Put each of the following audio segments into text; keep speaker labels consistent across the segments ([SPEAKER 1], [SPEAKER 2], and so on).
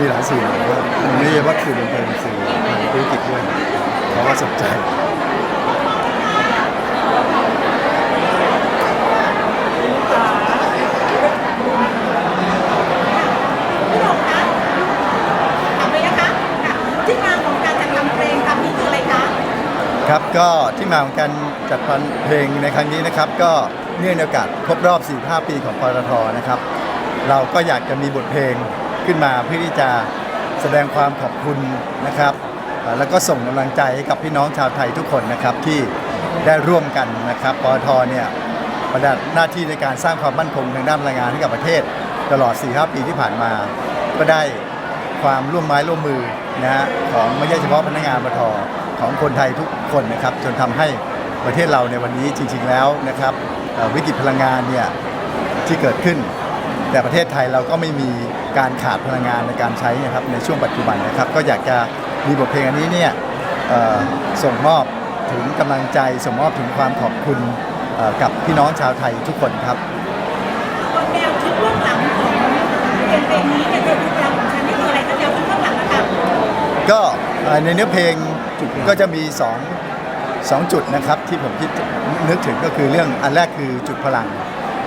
[SPEAKER 1] มีหลายสื่อนะครับไม่ใช่ว่าสื่อบันเทิงสื่อธุรกิจด้วยเขาก็สนใจ
[SPEAKER 2] พี่หลงคะถามเลยนะคะค่ะที่มาของการจัดทำเพลงคำนี้คืออะไรคะ
[SPEAKER 1] ครับก็ที่มาของการจัดพันเพลงในครั้งนี้นะครับ ก็เนื่องในโอกาสครบรอบ 45 ปีของปตทนะครับ เราก็อยากจะมีบทเพลง ขึ้นมาเพื่อที่จะแสดงความขอบคุณนะครับ แล้วก็ส่งกำลังใจให้กับพี่น้องชาวไทยทุกคนนะครับที่ได้ร่วมกันนะครับปตทเนี่ยปฏิบัติหน้าที่ในการสร้างความมั่นคงทางด้านพลังงานให้กับประเทศ ตลอด 4-5 ปีที่ผ่านมา ก็ได้ความร่วมไม้ร่วมมือนะฮะของไม่ใช่เฉพาะพนักงานปตทของคนไทยทุกคนนะครับ จนทำให้ประเทศเราในวันนี้จริง ๆแล้วนะครับวิกฤตพลังงานเนี่ยที่เกิดขึ้น แต่ประเทศไทยเราก็ไม่มีการขาดพลังงานในการใช้นะครับในช่วงปัจจุบันนะครับ ก็อยากจะมีบทเพลงอันนี้เนี่ยเอ่อส่งมอบถึงกำลังใจส่งมอบถึงความขอบคุณเอ่อกับพี่น้องชาวไทยทุกคนครับ
[SPEAKER 2] ตัวแนวคิดเบื้องหลังของเพลงเพลงนี้เนี่ยคือเรื่องราวของฉันนี่คืออะไรคะแนวคิดเบื้องหลังนะคะ
[SPEAKER 1] ก็เอ่อในเนื้อเพลงก็จะมีสองสองจุดนะครับที่ผมคิดนึกถึงก็คือเรื่องอันแรกคือจุดพลัง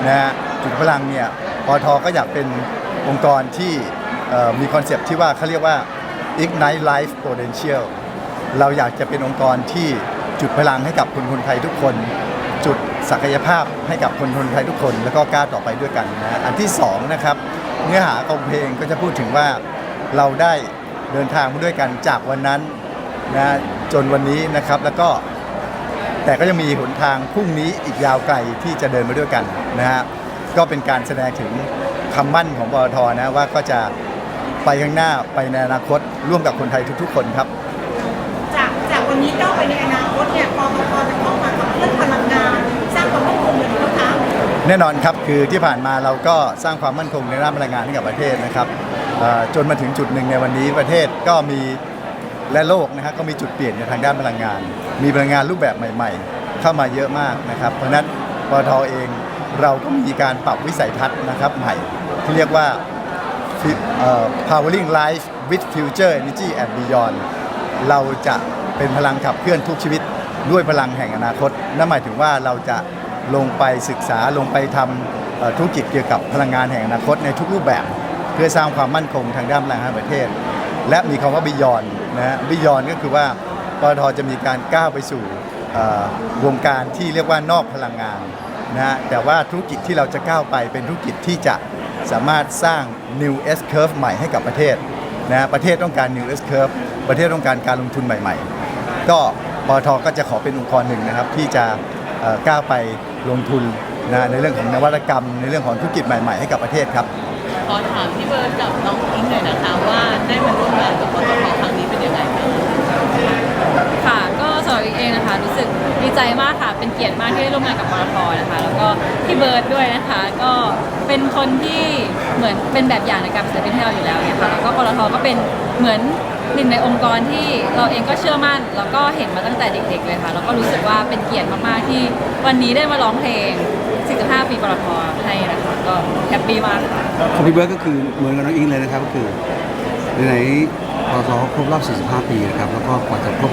[SPEAKER 1] นะฮะจุดพลังเนี่ย ปอทก็อยากเป็นองค์กรที่มีคอนเซปต์ที่ว่าเขาเรียกว่า ignite life potential เราอยากจะเป็นองค์กรที่จุดพลังให้กับคนคนไทยทุกคน จุดศักยภาพให้กับคนคนไทยทุกคน แล้วก็กล้าต่อไปด้วยกันนะอันที่สองนะครับเนื้อหาของเพลงก็จะพูดถึงว่าเราได้เดินทางมาด้วยกันจากวันนั้นนะจนวันนี้นะครับแล้วก็แต่ก็ยังมีหนทางพรุ่งนี้อีกยาวไกลที่จะเดินมาด้วยกันนะฮะ ก็เป็นการแสดงถึงคำมั่นของบอทนะว่าก็จะไปข้างหน้าไปในอนาคตร่วมกับคนไทยทุก ๆ คนครับ
[SPEAKER 2] จากจากวันนี้ก้าวไปในอนาคตเนี่ยปตทจะเข้ามาขับเคลื่อนพลังงาน สร้างความมั่นคงอย่างไรบ้างคะ
[SPEAKER 1] แน่นอนครับคือที่ผ่านมาเราก็สร้างความมั่นคงในด้านพลังงานให้กับประเทศนะครับเอ่อจนมาถึงจุดหนึ่งในวันนี้ประเทศก็มีและโลกนะครับก็มีจุดเปลี่ยนในทางด้านพลังงาน มีพลังงานรูปแบบใหม่ ๆ เข้ามาเยอะมากนะครับ เพราะฉะนั้นปตทเอง เราก็มีการปรับวิสัยทัศน์นะครับใหม่ที่เรียกว่า powering life with future energy and beyond เราจะเป็นพลังขับเคลื่อนทุกชีวิตด้วยพลังแห่งอนาคต นั่นหมายถึงว่าเราจะลงไปศึกษาลงไปทำธุรกิจเกี่ยวกับพลังงานแห่งอนาคตในทุกรูปแบบ เพื่อสร้างความมั่นคงทางด้านพลังงานประเทศ และมีคำว่า beyond นะฮะ beyond ก็คือว่าปตทจะมีการก้าวไปสู่วงการที่เรียกว่านอกพลังงาน นะฮะแต่ว่าธุรกิจที่เราจะก้าวไปเป็นธุรกิจที่จะสามารถสร้าง new S curve ใหม่ให้กับประเทศนะฮะประเทศต้องการ new S curve ประเทศต้องการการลงทุนใหม่ ๆ ก็ปตทก็จะขอเป็นองค์กรหนึ่งนะครับ ที่จะเอ่อก้าวไปลงทุนนะในเรื่องของนวัตกรรม ในเรื่องของธุรกิจใหม่ๆให้กับประเทศครับ
[SPEAKER 3] ขอถามพี่เบิร์ดกับน้องอิงหน่อยนะคะว่าได้มาร่วมงานกับปตทครั้งนี้เป็นยังไงบ้าง
[SPEAKER 4] ค่ะก็สำหรับอีกเองนะคะรู้สึก ดีใจมากค่ะ เป็นเกียรติมากที่ได้ร่วมงานกับปตทนะคะ แล้วก็พี่เบิร์ดด้วยนะคะ ก็เป็นคนที่เหมือนเป็นแบบอย่างในการเป็นศิลปินให้เราอยู่แล้วเนี่ยค่ะ แล้วก็ปตทก็เป็นเหมือนหนึ่งในองค์กรที่เราเองก็เชื่อมั่น แล้วก็เห็นมาตั้งแต่เด็ก ๆ เลยค่ะ แล้วก็รู้สึกว่าเป็นเกียรติมากๆที่วันนี้ได้มาร้องเพลง45ปีปตทให้นะคะ ก็แฮปปี้มากค่ะ
[SPEAKER 5] ของพี่เบิร์ดก็คือเหมือนกับน้องอิงเลยนะครับก็คือไหนๆปตทครบรอบ 45 ปีนะครับแล้วก็กว่าจะครบ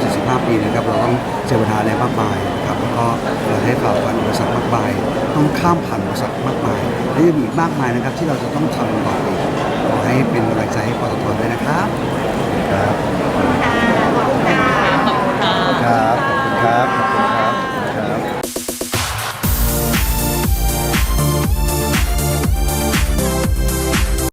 [SPEAKER 5] ดีนะครับ เราต้องเจอปัญหาอะไรมากมายครับแล้วก็เราให้ฝ่าฟันอุปสรรคมากมาย ต้องข้ามผ่านอุปสรรคมากมาย และยังมีอีกมากมายนะครับที่เราจะต้องทำต่อไปขอให้เป็นแรงใจให้ปตทด้วยนะครับ
[SPEAKER 1] ครับ
[SPEAKER 3] คร
[SPEAKER 1] ับ ขอบคุณครับ